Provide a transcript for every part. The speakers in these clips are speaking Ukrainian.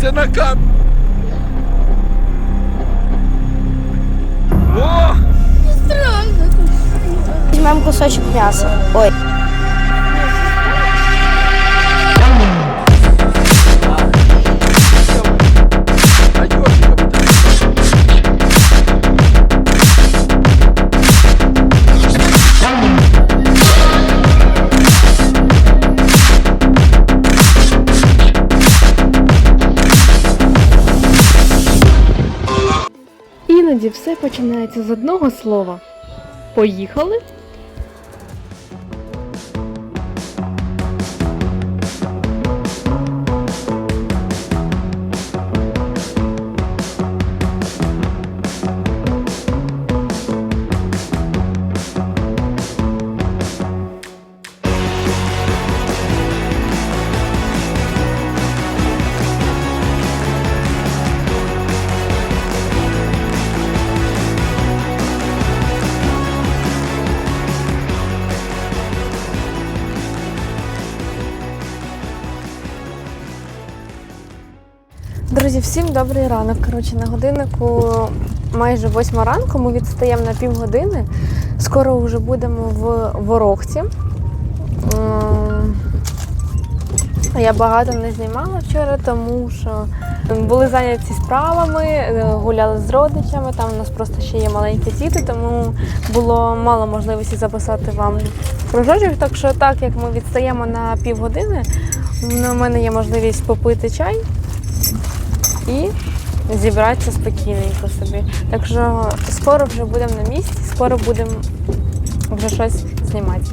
Це на кам. О! Візьмемо кусочок м'яса. Ой. А Іноді все починається з одного слова. Поїхали? Друзі, всім добрий ранок. Коротше, на годиннику майже восьма ранку. Ми відстаємо на півгодини. Скоро вже будемо в Ворохті. Ем, Я багато не знімала вчора, тому що були зайняті справами, гуляли з родичами. Там у нас просто ще є маленькі діти, тому було мало можливості записати вам кружочок. Так що, так як ми відстаємо на півгодини, у мене є можливість попити чай і зібратися спокійненько собі. Так що скоро вже будемо на місці, скоро будемо вже щось знімати.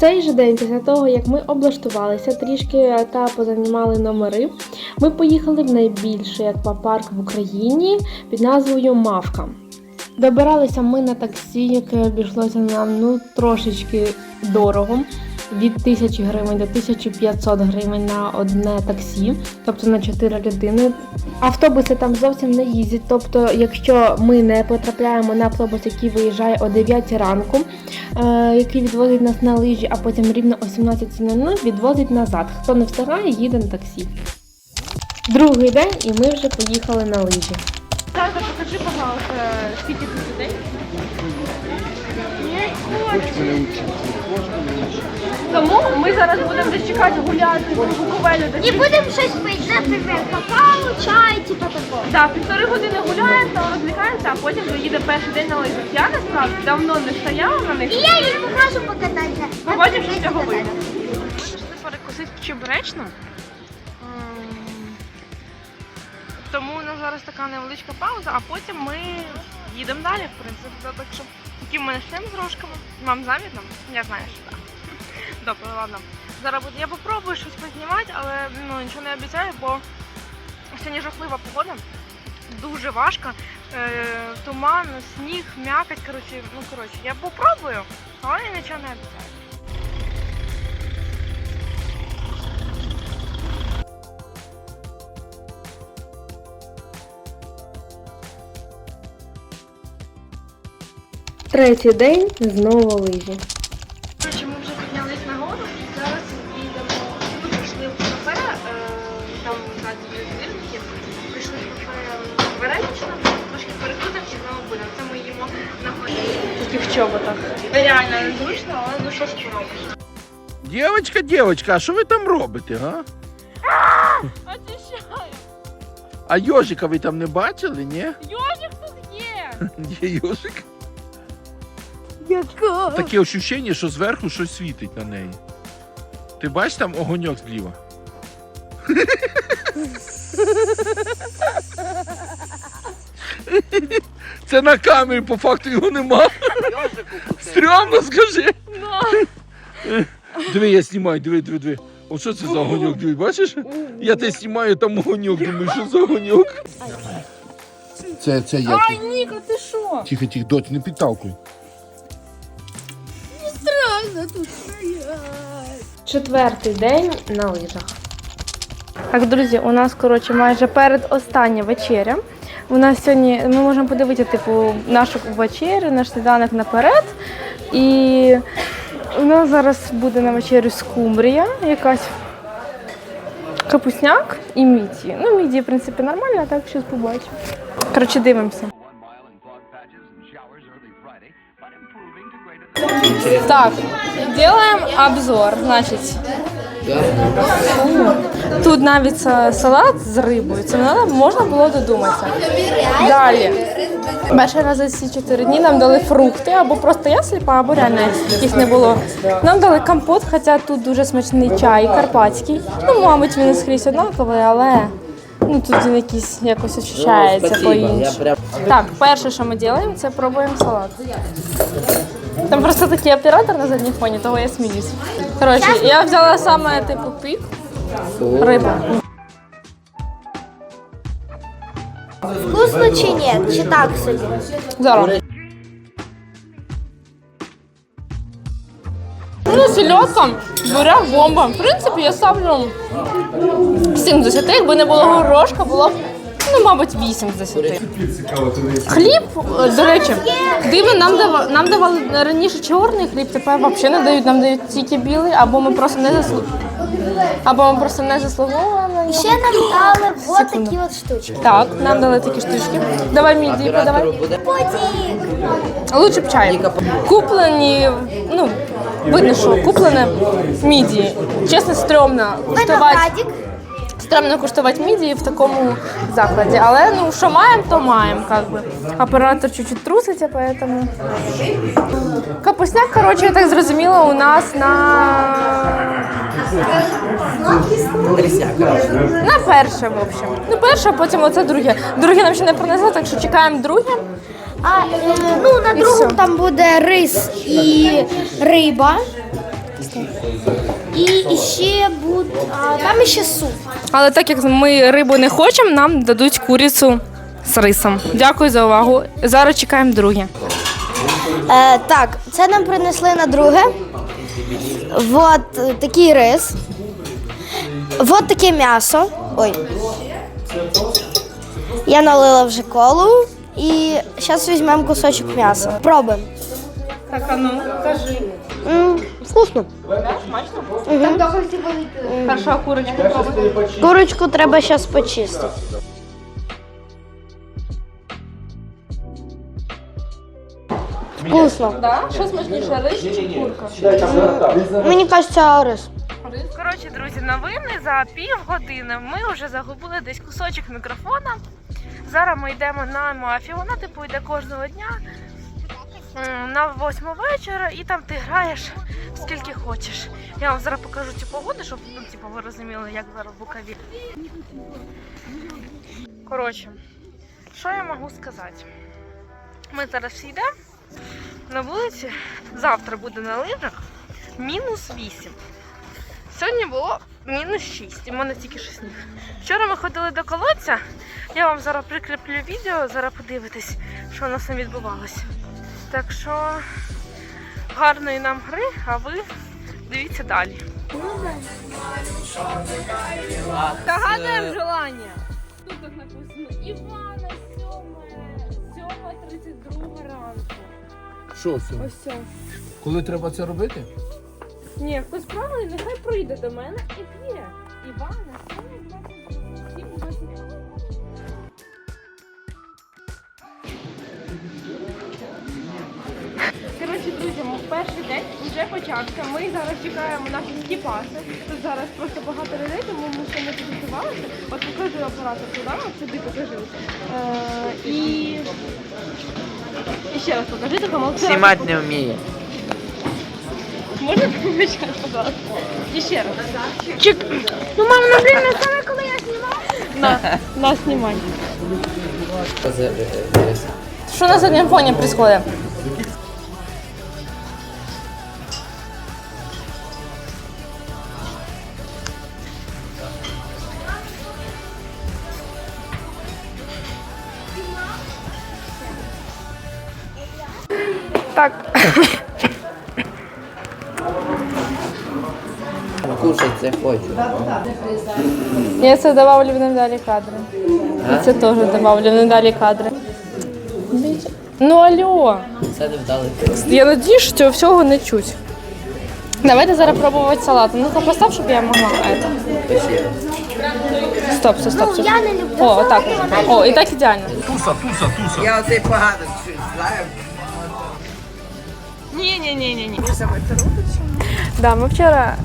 Цей же день, після того, як ми облаштувалися трішки та позанімали номери, ми поїхали в найбільший аквапарк в Україні під назвою Мавка. Добиралися ми на таксі, яке обійшлося нам ну трошечки дорого. Від 1000 гривень до 1500 гривень на одне таксі, тобто на 4 людини. Автобуси там зовсім не їздять. Тобто, якщо ми не потрапляємо на автобус, який виїжджає о 9 ранку, е, який відвозить нас на лижі, а потім рівно о 17.00 відвозить назад. Хто не встигає, їде на таксі. Другий день, і ми вже поїхали на лижі. Саша, покажи, пожалуйста, скільки тут людей. Тому ми зараз будемо десь чекати гуляти по Буковелю. І будемо щось пити, наприклад, какао, чай, типа такого. Так, півтори години гуляємо, там розвлікаємося, а потім доїде перший день на лижах. Я насправді давно не стояла на них. І я їх можу покататися. Побачимо, що з цього вийде. Пішли перекусити чебуречно. Тому у нас зараз така невеличка пауза, а потім ми їдемо далі, в принципі. Так що в мене шлем з рожками. Вам замітно? Я знаю, що так. Добре, ладно. Зараз буду. Я попробую щось познімати, але ну, нічого не обіцяю, бо сьогодні жахлива погода. Дуже важко. Е, туман, сніг, м'якоть. Коротше, ну коротше, я попробую, але нічого не обіцяю. Третій день знову лижі. Коротше, ми вже піднялись на гору і зараз їдемо. Ми прийшли в кафе, е, там ззаді є двірники. Прийшли в кафе Веренична, трошки перекусимо і знову будемо. Це ми їмо на горі. Тільки в чоботах. Реально незручно, але ну що ж поробиш. Дівочка, дівочка, а що ви там робите, га? Очищаю. А йожика ви там не бачили, ні? Йожик тут є. Є йожик. Яка? Таке ощущення, що зверху щось світить на неї. Ти бачиш там огоньок зліва? Це на камері, по факту його нема. Стрьомно скажи. Диви, я знімаю, диви, диви, диви. О, що це за огоньок? Диви, бачиш? Я тебе знімаю, там огоньок, думаю, що за огоньок? Це, це я. Ай, Ніка, ти що? Тихо, тихо, дочь, не підталкуй. Четвертий день на лижах. Так, друзі, у нас коротше майже перед остання вечеря. У нас сьогодні ми можемо подивитися типу нашу вечерю, наш сніданок наперед. І у нас зараз буде на вечерю скумбрія якась. Капусняк і міді. Ну, міді, в принципі, нормально, а так щось побачимо. Коротше, дивимося. Так, делаем обзор. Значить, тут навіть салат з рибою. Це можна було додуматися. Далі. Перший раз за ці чотири дні нам дали фрукти, або просто я сліпа, або реально їх не було. Нам дали компот, хоча тут дуже смачний чай карпатський. Ну, мабуть, він скрізь однаковий, але ну, тут він якийсь якось ощущається по-іншому. Так, перше, що ми робимо, це пробуємо салат. Там просто такий оператор на задній фоні, того я сміюсь. Коротше, я взяла саме типу пік рибу. Вкусно чи ні? Чи так собі? Зараз. Ну, сільотка, буряк, бомба. В принципі, я ставлю 7 з 10, якби не було горошка, було б, ну, мабуть, 8 з 10. Хліб, е, до речі, диви, нам давали, нам давали раніше чорний хліб, тепер взагалі не дають, нам дають тільки білий, або ми просто не заслу... або ми просто не заслуговуємо на нього. Ще нам дали от Секунду. такі от штучки. Так, нам дали такі штучки. Давай мій діпо, давай. Потік. Лучше б чай. Куплені, ну, видно, що куплене мідії. Чесно, стрьомно. Виноградик. Стрьомно куштувати мідії в такому закладі. Але ну, що маємо, то маємо, как би. Оператор чуть-чуть труситься, поэтому. Капусняк, коротше, я так зрозуміла, у нас на. На перше, в общем. Ну, перше, а потім оце друге. Друге нам ще не принесли, так що чекаємо друге. А е, ну на І другому все. там буде рис і риба. І, ще буде. А там ще суп. Але так як ми рибу не хочемо, нам дадуть курицю з рисом. Дякую за увагу. Зараз чекаємо друге. Е, так, це нам принесли на друге. Вот е, такий рис. Вот таке м'ясо. Ой. Я налила вже колу. І зараз візьмемо кусочок м'яса. Пробуємо. Так, а ну, кажи. М, вкусно. Хорошо, курочку пробуй. Курочку треба зараз почистити. Вкусно. Да? Що смачніше, рис чи курка? Мені кажеться рис. Коротше, друзі, новини за півгодини. Ми вже загубили десь кусочок мікрофона. Зараз ми йдемо на мафію. Вона типу йде кожного дня на восьму вечора, і там ти граєш скільки хочеш. Я вам зараз покажу цю погоду, щоб ну, типу, ви розуміли, як зараз в Букові. Коротше, що я можу сказати? Ми зараз всі йдемо на вулиці. Завтра буде на лижах мінус 8. Сьогодні було мінус 6, і в мене тільки що сніг. Вчора ми ходили до колодця. Я вам зараз прикріплю відео, зараз подивитесь, що у нас там відбувалося. Так що гарної нам гри, а ви дивіться далі. Загадуємо желання. Тут так написано Івана 7, 7.32 ранку. Що все? Ось це. Коли треба це робити? Ні, хтось правильний, нехай прийде до мене і п'є. Івана 7.22. Коротше, друзі, ми перший день вже почався. Ми зараз чекаємо наші скіпаси. Тут зараз просто багато людей, тому ми ще не підготувалися. От покажи оператор туди, от сюди покажи. Е, і... і ще раз покажи, тільки молчи. Снимать не вміє. Можна помічати, пожалуйста? І ще раз. Ну, мама, ну блін, не саме коли я знімаю. На, на знімай. Що на задньому фоні происходит? Кушать це хочу. я це добавлю в недалі кадри. І це теж добавлю в недалі кадри. Ну алло. Це не вдали. Я надію, що цього всього не чуть. Давайте зараз пробувати салат. Ну-ка постав, щоб я могла. Это. Стоп, стоп, стоп. Ну, стоп. я не люблю. О, отак. О, і так ідеально. Туса, туса, туса. Я оцей поганий знаю. Ні, ні, ні, ні, ні. Да, ми вчора